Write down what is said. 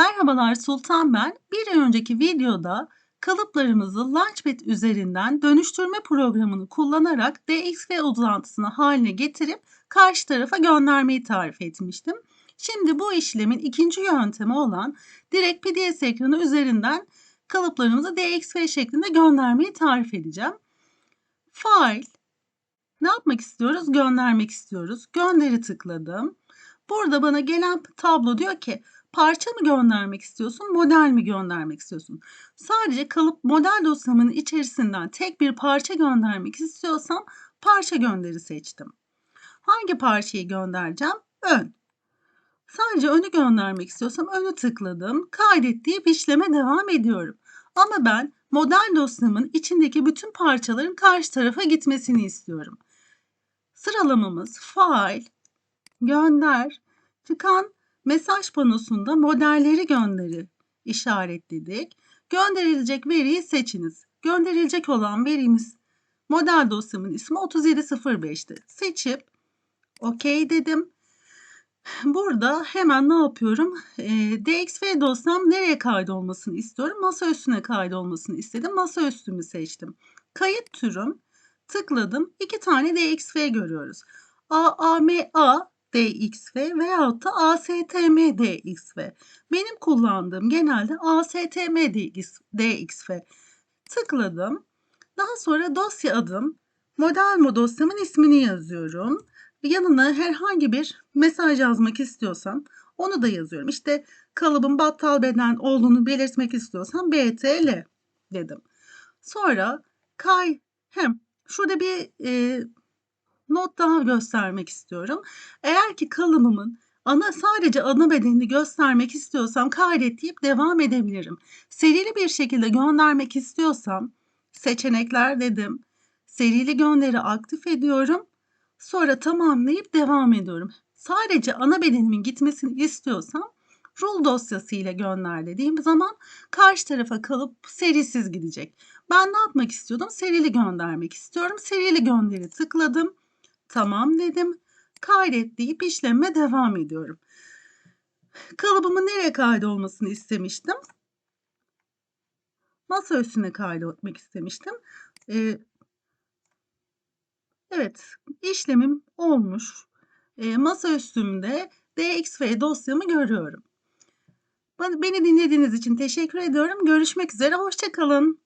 Merhabalar Sultan ben. Bir önceki videoda kalıplarımızı Launchpad üzerinden dönüştürme programını kullanarak DXV uzantısını haline getirip karşı tarafa göndermeyi tarif etmiştim. Şimdi bu işlemin ikinci yöntemi olan direkt PDS ekranı üzerinden kalıplarımızı DXV şeklinde göndermeyi tarif edeceğim. File, ne yapmak istiyoruz? Göndermek istiyoruz. Gönderi tıkladım. Burada bana gelen tablo diyor ki parça mı göndermek istiyorsun, model mi göndermek istiyorsun? Sadece kalıp model dosyamın içerisinden tek bir parça göndermek istiyorsam parça gönderi seçtim. Hangi parçayı göndereceğim? Ön. Sadece önü göndermek istiyorsam önü tıkladım. Kaydet deyip işleme devam ediyorum. Ama ben model dosyamın içindeki bütün parçaların karşı tarafa gitmesini istiyorum. Sıralamamız file, gönder, çıkan mesaj panosunda modelleri gönderi işaretledik. Gönderilecek veriyi seçiniz. Gönderilecek olan verimiz model dosyamın ismi 3705'ti. Seçip OK dedim. Burada hemen ne yapıyorum? E, DXV dosyam nereye kaydolmasını istiyorum? Masa üstüne kaydolmasını istedim. Masa üstümü seçtim. Kayıt türüm tıkladım. İki tane DXV görüyoruz. AAMA DXV veyahut da ASTM DXV. Benim kullandığım genelde ASTM DXV. Tıkladım. Daha sonra dosya adım, model dosyamın ismini yazıyorum. Yanına herhangi bir mesaj yazmak istiyorsam onu da yazıyorum. İşte kalıbın battal beden olduğunu belirtmek istiyorsam BTL dedim. Sonra kay hem şurada bir e, not daha göstermek istiyorum. Eğer ki kalıbımın ana sadece ana bedenini göstermek istiyorsam kaydet deyip devam edebilirim. Serili bir şekilde göndermek istiyorsam seçenekler dedim. Serili gönderi aktif ediyorum. Sonra tamamlayıp devam ediyorum. Sadece ana bedenimin gitmesini istiyorsam rule dosyası ile gönder dediğim zaman karşı tarafa kalıp serisiz gidecek. Ben ne yapmak istiyordum? Serili göndermek istiyorum. Serili gönderi tıkladım. Tamam dedim. Kaydet deyip işleme devam ediyorum. Kalıbımın nereye kaydolmasını istemiştim? Masa üstüne kaydetmek istemiştim. Ee, evet, işlemim olmuş. Ee, masa üstümde DXV dosyamı görüyorum. Beni dinlediğiniz için teşekkür ediyorum. Görüşmek üzere, hoşçakalın.